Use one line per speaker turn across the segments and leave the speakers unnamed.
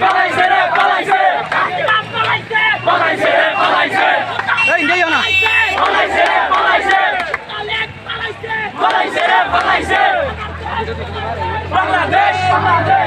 পালাইছে রে পালাইছে। পালাইছে রে পালাইছে। এই নেই না। পালাইছে রে পালাইছে। পালাইছে রে পালাইছে। বাংলাদেশ বাংলাদেশ।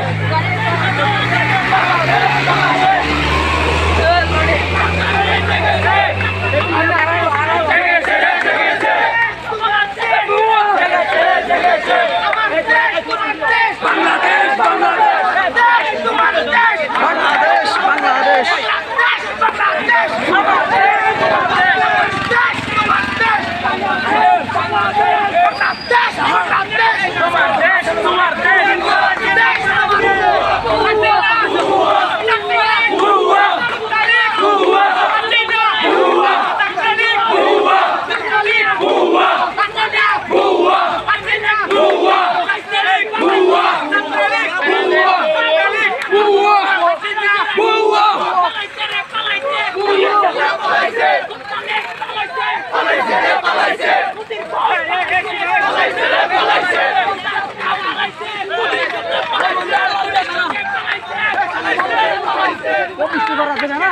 বৃষ্টি করা দেবে না?